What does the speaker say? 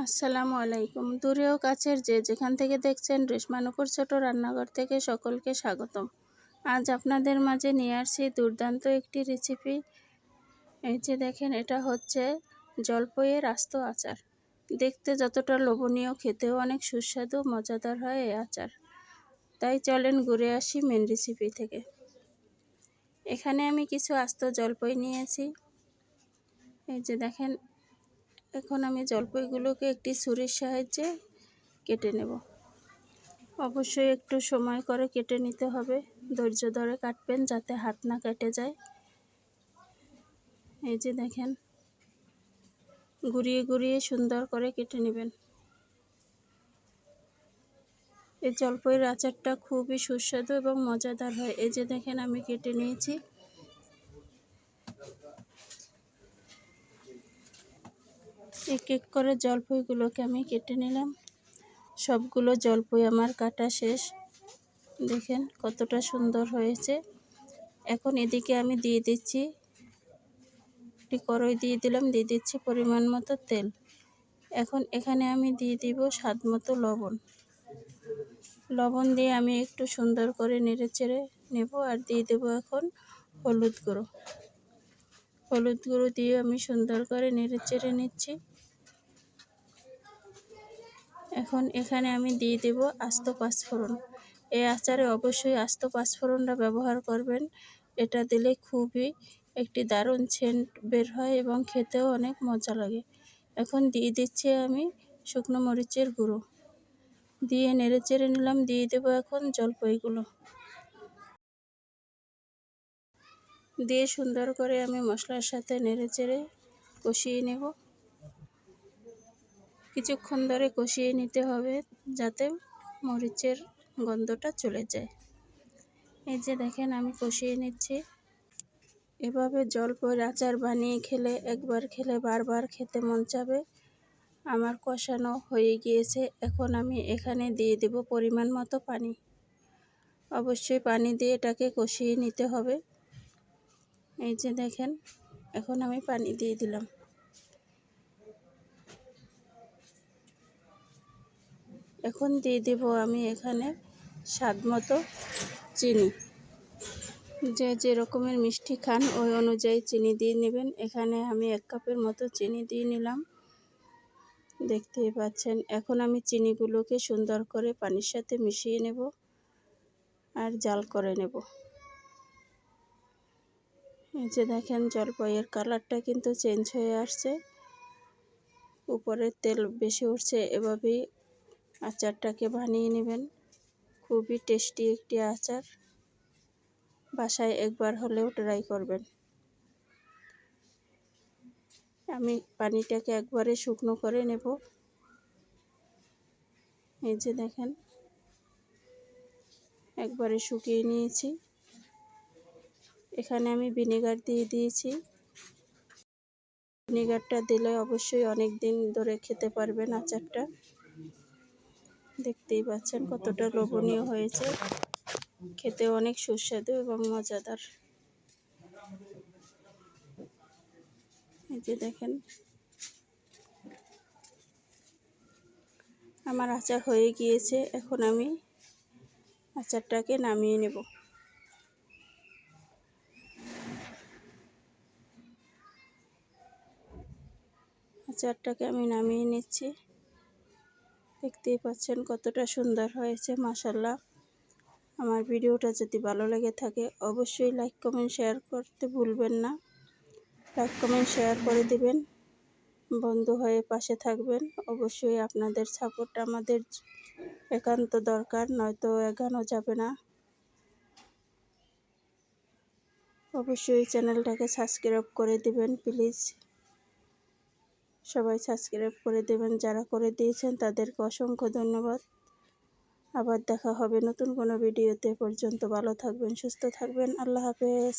আসসালামু আলাইকুম। দূরেও কাছের যে যেখান থেকে দেখছেন রেশমানুকুর ছোট রান্নাঘর থেকে সকলকে স্বাগতম। আজ আপনাদের মাঝে নিয়ে আসছি দুর্দান্ত একটি রেসিপি এই যে দেখেন, এটা হচ্ছে জলপইয়ের আস্ত আচার। দেখতে যতটা লোভনীয়, খেতেও অনেক সুস্বাদু, মজাদার হয় এই আচার। তাই চলেন ঘুরে আসি মেন রেসিপি থেকে। এখানে আমি কিছু আস্ত জলপই নিয়েছি। এই যে দেখেন এখন আমি জলপাইগুলোকে একটি ছুরির সাহায্যে কেটে নেব। অবশ্যই একটু সময় করে কেটে নিতে হবে। ধৈর্য ধরে কাটবেন যাতে হাত না কেটে যায়। এই যে দেখেন ঘুরিয়ে ঘুরিয়ে সুন্দর করে কেটে নেবেন। এই জলপাইয়ের আচারটা খুবই সুস্বাদু এবং মজাদার হয়। এই যে দেখেন, আমি কেটে নিয়েছি। এক এক করে জলপইগুলোকে আমি কেটে নিলাম। সবগুলো জলপই আমার কাটা শেষ। দেখেন কতটা সুন্দর হয়েছে। এখন এদিকে আমি দিয়ে দিচ্ছি একটি কড়াই দিয়ে দিলাম, দিয়ে দিচ্ছি পরিমাণ মতো তেল। এখন এখানে আমি দিয়ে দিব স্বাদ মতো লবণ। লবণ দিয়ে আমি একটু সুন্দর করে নেড়ে চেড়ে নেব আর দিয়ে দেবো এখন হলুদ গুঁড়ো। হলুদ গুঁড়ো দিয়ে আমি সুন্দর করে নেড়ে চেড়ে নিচ্ছি। এখন এখানে আমি দিয়ে দেব আস্ত পাঁচফোড়ন। এই আচারে অবশ্যই আস্ত পাঁচফোড়নটা ব্যবহার করবেন। এটা দিলে খুবই একটি দারুণ সেন্ট বের হয় এবং খেতেও অনেক মজা লাগে। এখন দিয়ে দিচ্ছি আমি শুকনো মরিচের গুঁড়ো। দিয়ে নেড়ে চেড়ে নিলাম, দিয়ে দেবো এখন জলপাইগুলো। দিয়ে সুন্দর করে আমি মশলার সাথে নেড়ে চেড়ে কষিয়ে নেব। কিছুক্ষণ ধরে কষিয়ে নিতে হবে যাতে মরিচের গন্ধটা চলে যায়। এই যে দেখেন, আমি কষিয়ে নিচ্ছি। এভাবে জলপর আচার বানিয়ে খেলে একবার খেলে বারবার খেতে মন চাবে। আমার কষানো হয়ে গিয়েছে। এখন আমি এখানে দিয়ে দেব পরিমাণ মতো পানি। অবশ্যই পানি দিয়ে এটাকে কষিয়ে নিতে হবে। এই যে দেখেন, এখন আমি পানি দিয়ে দিলাম। এখন দিয়ে দেব আমি এখানে স্বাদ মতো চিনি। যে যে রকমের মিষ্টি খান, ওই অনুযায়ী চিনি দিয়ে নেবেন। এখানে আমি এক কাপের মতো চিনি দিয়ে নিলাম। দেখতেই পাচ্ছেন, এখন আমি চিনিগুলোকে সুন্দর করে পানির সাথে মিশিয়ে নেব আর জাল করে নেব। এই যে দেখেন, জলপাইয়ের কালারটা কিন্তু চেঞ্জ হয়ে আসছে। উপরের তেল বেশি উঠছে, এভাবেই আচারটাকে বানিয়ে নেবেন। খুবই টেস্টি একটি আচার। বাসায় একবার হলেও ট্রাই করবেন। আমি পানিটাকে একবারে শুকনো করে নেব। এই যে দেখেন, একবারে শুকিয়ে নিয়েছি। এখানে আমি ভিনেগার দিয়ে দিয়েছি। ভিনেগারটা দিলে অবশ্যই অনেক দিন ধরে খেতে পারবেন আচারটা। দেখতেই পাচ্ছেন কতটা লোভনীয় হয়েছে। খেতে অনেক সুস্বাদু এবং মজাদার। এই যে দেখেন। আমার আচার হয়ে গিয়েছে, এখন আমি আচারটাকে নামিয়ে নেব। আচারটাকে আমি নামিয়ে নিচ্ছি। দেখতেই পাচ্ছেন কতটা সুন্দর হয়েছে মাসাল্লাহ আমার ভিডিওটা যদি ভালো লেগে থাকে, অবশ্যই লাইক, কমেন্ট, শেয়ার করতে ভুলবেন না। লাইক, কমেন্ট, শেয়ার করে দিবেন। বন্ধু হয়ে পাশে থাকবেন। অবশ্যই আপনাদের সাপোর্ট আমাদের একান্ত দরকার, নয়তো এগানো যাবে না। অবশ্যই চ্যানেলটাকে সাবস্ক্রাইব করে দিবেন প্লিজ সবাই সাবস্ক্রাইব করে দেবেন, যারা করে দিয়েছেন তাদেরকে অসংখ্য ধন্যবাদ। আবার দেখা হবে নতুন কোনো ভিডিওতে। পর্যন্ত ভালো থাকবেন, সুস্থ থাকবেন। আল্লাহ হাফেজ।